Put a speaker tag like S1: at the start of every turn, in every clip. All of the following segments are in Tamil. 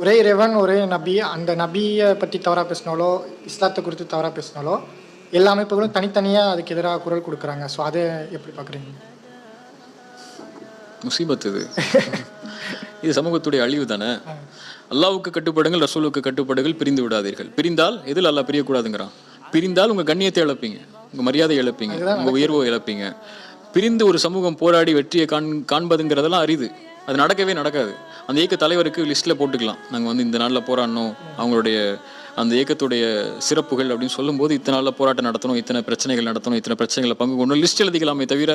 S1: ஒரே இறைவன் ஒரே நபி அந்த நபியை பற்றி தவறாக பேசினாலோ இஸ்லாத்தை குறித்து தவறாக பேசினாலோ எல்லா அமைப்புகளும் தனித்தனியாக அதுக்கு எதிராக குரல் கொடுக்குறாங்க. ஸோ அதை எப்படி பார்க்குறீங்க?
S2: முசீபத் இது. இது சமூகத்துடைய அழிவு தானே? அல்லாவுக்கு கட்டுப்படுங்கள் ரசூலுக்கு கட்டுப்படுங்கள் பிரிந்து விடாதீர்கள். பிரிந்தால் எதில் அல்லாஹ் பிரியக்கூடாதுங்கிறான்? பிரிந்தால் உங்க கண்ணியத்தை இழப்பீங்க. உங்க மரியாதை இழப்பீங்க. உங்க உயர்வை இழப்பீங்க. பிரிந்து ஒரு சமூகம் போராடி வெற்றியை காண் காண்பதுங்கிறதெல்லாம் அரிது. அது நடக்கவே நடக்காது. அந்த இயக்க தலைவருக்கு லிஸ்ட்ல போட்டுக்கலாம். நாங்க வந்து இந்த நாள்ல போராடணும் அவங்களுடைய அந்த இயக்கத்துடைய சிறப்புகள் அப்படின்னு சொல்லும்போது இத்தனை நாளில் போராட்டம் நடத்தணும் இத்தனை பிரச்சனைகள் நடத்தணும் இத்தனை பிரச்சனைகளை பங்கு கொண்டு லிஸ்ட் எழுதிக்கலாமே தவிர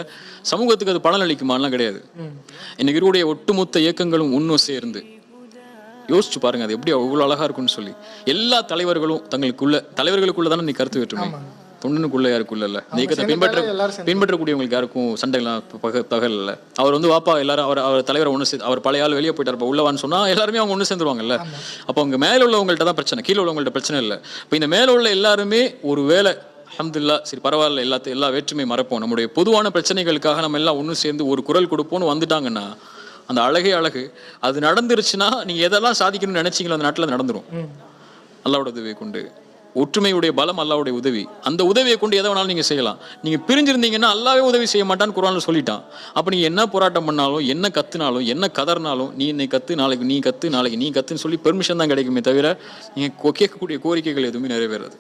S2: சமூகத்துக்கு அது பலன் அளிக்குமாலாம் கிடையாது. இன்னைக்கு இருக்கக்கூடிய ஒட்டுமொத்த இயக்கங்களும் ஒன்றும் சேர்ந்து. யோசிச்சு பாருங்க அது எப்படி அவ்வளோ அழகா இருக்கும்னு சொல்லி. எல்லா தலைவர்களும் தங்களுக்குள்ள தலைவர்களுக்குள்ள தானே நீ கருத்து வேற்றுமை. தொண்டனுக்குள்ள யாருக்குள்ள இல்ல இந்த இயக்கத்தை பின்பற்ற பின்பற்றக்கூடியவங்களுக்கு யாருக்கும் சண்டைலாம் இல்ல அவர் வந்து வாப்பா எல்லாரும் அவர் அவர் தலைவரை ஒன்று சேர்த்து அவர் பழைய ஆள் வெளியே போயிட்டார் உள்ளவான்னு சொன்னா எல்லாருமே அவங்க ஒன்று சேர்ந்துருவாங்கல்ல. அப்போ அவங்க மேல உள்ளவங்கள்ட்ட தான் பிரச்சனை. கீழே உள்ளவங்கள்ட்ட பிரச்சனை இல்லை. இப்போ இந்த மேல உள்ள எல்லாருமே ஒரு வேலை அல்ஹம்துலில்லா சரி பரவாயில்ல எல்லாத்தையும் எல்லா வேற்றுமை மறப்போம். நம்முடைய பொதுவான பிரச்சனைகளுக்காக நம்ம எல்லாம் ஒன்று சேர்ந்து ஒரு குரல் கொடுப்போம்னு வந்துட்டாங்கன்னா அந்த அழகே அழகு. அது நடந்துருச்சுன்னா நீங்க எதெல்லாம் சாதிக்கணும்னு நினைச்சீங்களோ அந்த நாட்டில் நடந்துரும். அல்லாவோட உதவியை கொண்டு. ஒற்றுமையுடைய பலம் அல்லாவுடைய உதவி. அந்த உதவியை கொண்டு எதை வேணாலும் நீங்கள் செய்யலாம். நீங்கள் பிரிஞ்சிருந்தீங்கன்னா அல்லாவே உதவி செய்ய மாட்டான்னு குரானில் சொல்லிட்டான். அப்போ நீங்கள் என்ன போராட்டம் பண்ணாலும் என்ன கத்துனாலும் என்ன கதறினாலும் நீ இன்னைக்கு கத்து நாளைக்கு நீ கத்து நாளைக்கு நீ கத்துன்னு சொல்லி பெர்மிஷன் தான் கிடைக்குமே தவிர நீங்கள் கேட்கக்கூடிய கோரிக்கைகள் எதுவுமே நிறைவேறாது.